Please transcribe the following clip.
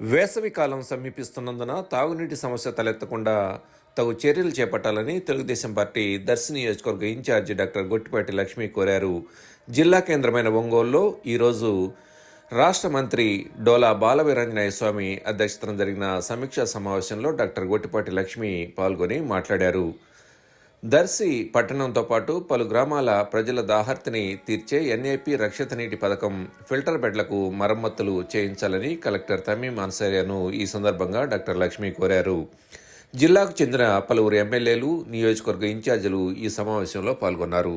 వేసవికాలం సమీపిస్తున్నందున తాగునీటి సమస్య తలెత్తకుండా తగు చర్యలు చేపట్టాలని తెలుగుదేశం పార్టీ దర్శి నియోజకవర్గ ఇన్ఛార్జి డాక్టర్ గొట్టిపాటి లక్ష్మి కోరారు. జిల్లా కేంద్రమైన ఒంగోలులో ఈరోజు రాష్ట్ర మంత్రి డోలా బాలవీరంజనాయ స్వామి అధ్యక్షతన జరిగిన సమీక్షా సమావేశంలో డాక్టర్ గొట్టిపాటి లక్ష్మి పాల్గొని మాట్లాడారు. దర్శి పట్టణంతో పాటు పలు గ్రామాల ప్రజల దాహర్తిని తీర్చే ఎన్ఏపి రక్షిత నీటి పథకం ఫిల్టర్ బెడ్లకు మరమ్మతులు చేయించాలని కలెక్టర్ తమీం అన్సారియాను ఈ సందర్భంగా డాక్టర్ లక్ష్మి కోరారు. జిల్లాకు చెందిన పలువురు ఎమ్మెల్యేలు నియోజకవర్గ ఇన్ఛార్జీలు ఈ సమావేశంలో పాల్గొన్నారు.